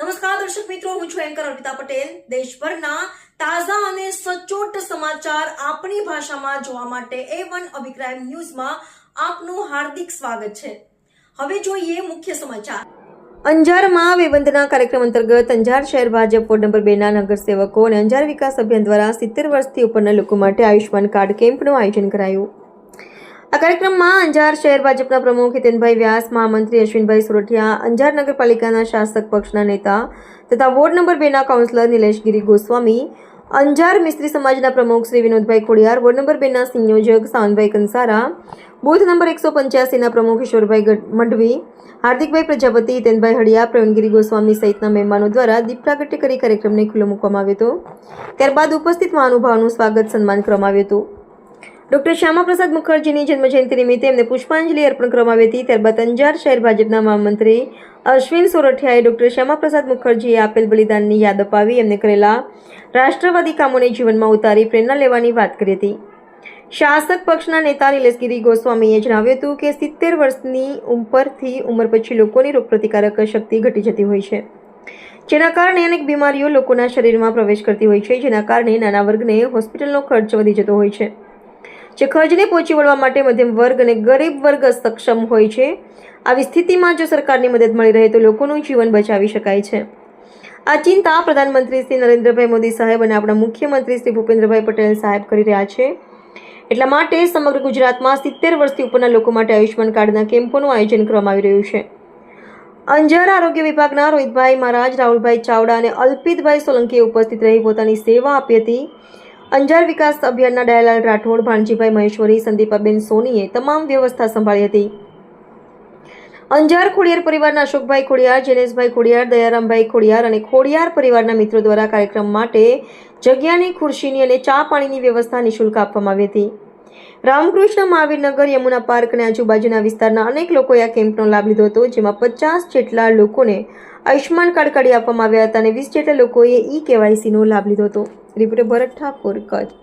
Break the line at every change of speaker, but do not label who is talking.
નમસ્કાર, દર્શક મિત્રો, હું છું એન્કર અર્પિતા પટેલ. દેશભરના તાજા અને સચોટ સમાચાર આપણી ભાષામાં જોવા માટે એ વન અભિપ્રાય ન્યૂઝમાં આપનું હાર્દિક સ્વાગત છે. હવે જોઈએ મુખ્ય સમાચાર. અંજારમાં વેબંધના કાર્યક્રમ અંતર્ગત અંજાર શહેર ભાજપ વોર્ડ નંબર બે ના નગરસેવકો અને અંજાર વિકાસ અભિયાન દ્વારા સિત્તેર વર્ષથી ઉપરના લોકો માટે આયુષ્યમાન કાર્ડ કેમ્પનું આયોજન કરાયું. આ કાર્યક્રમમાં અંજાર શહેર ભાજપના પ્રમુખ હિતેનભાઈ વ્યાસ, મહામંત્રી અશ્વિનભાઈ સુરઠિયા, અંજાર નગરપાલિકાના શાસક પક્ષના નેતા તથા વોર્ડ નંબર બેના કાઉન્સિલર નિલેશગીરી ગોસ્વામી, અંજાર મિસ્ત્રી સમાજના પ્રમુખ શ્રી વિનોદભાઈ ખોડિયાર, વોર્ડ નંબર બેના સંયોજક સાવનભાઈ કંસારા, બૂથ નંબર એકસો પંચ્યાસીના પ્રમુખ ઈશ્વરભાઈ મઢવી હાર્દિકભાઈ પ્રજાપતિ, હિતેનભાઈ હળિયા પ્રવીણગીરી ગોસ્વામી સહિતના મહેમાનો દ્વારા દીપ પ્રાગટ્ય કરી કાર્યક્રમને ખુલ્લો મૂકવામાં આવ્યો હતો. ત્યારબાદ ઉપસ્થિત મહાનુભાવનું સ્વાગત સન્માન કરવામાં આવ્યું હતું. ડોક્ટર શ્યામાપ્રસાદ મુખર્જીની જન્મજયંતિ નિમિત્તે એમને પુષ્પાંજલિ અર્પણ કરવામાં આવી હતી. ત્યારબાદ અંજાર શહેર ભાજપના મહામંત્રી અશ્વિન સોરઠિયાએ ડોક્ટર શ્યામાપ્રસાદ મુખર્જીએ આપેલ બલિદાનની યાદ અપાવી એમને કરેલા રાષ્ટ્રવાદી કામોને જીવનમાં ઉતારી પ્રેરણા લેવાની વાત કરી હતી. શાસક પક્ષના નેતા નિલેશગીરી ગોસ્વામીએ જણાવ્યું હતું કે સિત્તેર વર્ષની ઉપરથી ઉંમર પછી લોકોની રોગપ્રતિકારક શક્તિ ઘટી જતી હોય છે. જેના કારણે અનેક બીમારીઓ લોકોના શરીરમાં પ્રવેશ કરતી હોય છે, જેના કારણે નાના વર્ગને હોસ્પિટલનો ખર્ચ વધી જતો હોય છે. જે ખર્ચને પહોંચી વળવા માટે મધ્યમ વર્ગ અને ગરીબ વર્ગ સક્ષમ હોય છે. આવી સ્થિતિમાં જો સરકારની મદદ મળી રહે તો લોકોનું જીવન બચાવી શકાય છે. આ ચિંતા પ્રધાનમંત્રી શ્રી નરેન્દ્રભાઈ મોદી સાહેબ અને આપણા મુખ્યમંત્રી શ્રી ભૂપેન્દ્રભાઈ પટેલ સાહેબ કરી રહ્યા છે. એટલા માટે સમગ્ર ગુજરાતમાં સિત્તેર વર્ષથી ઉપરના લોકો માટે આયુષ્યમાન કાર્ડના કેમ્પોનું આયોજન કરવામાં આવી રહ્યું છે. અંજાર આરોગ્ય વિભાગના રોહિતભાઈ મહારાજ, રાહુલભાઈ ચાવડા અને અલ્પિતભાઈ સોલંકીએ ઉપસ્થિત રહી પોતાની સેવા આપી હતી. અંજાર વિકાસ અભિયાનના દયાલાલ રાઠોડ, ભાણજીભાઈ મહેશ્વરી, સંદીપાબેન સોનીએ તમામ વ્યવસ્થા સંભાળી હતી. અંજાર ખોડિયાર પરિવારના અશોકભાઈ ખોડિયાર, જૈનેશભાઈ ખોડિયાર, દયારામભાઈ ખોડિયાર અને ખોડિયાર પરિવારના મિત્રો દ્વારા કાર્યક્રમ માટે જગ્યાની ખુરશીની અને ચા પાણીની વ્યવસ્થા નિઃશુલ્ક આપવામાં આવી હતી. રામકૃષ્ણ મહાવીરનગર યમુના પાર્ક અને આજુબાજુના વિસ્તારના અનેક લોકોએ આ કેમ્પનો લાભ લીધો હતો, જેમાં પચાસ જેટલા લોકોને આયુષ્યમાન કાર્ડ કાઢી આપવામાં આવ્યા હતા અને વીસ જેટલા લોકોએ ઈ કેવાયસીનો લાભ લીધો હતો. રિપોર્ટર ભરત ઠાકોર કચ્છ.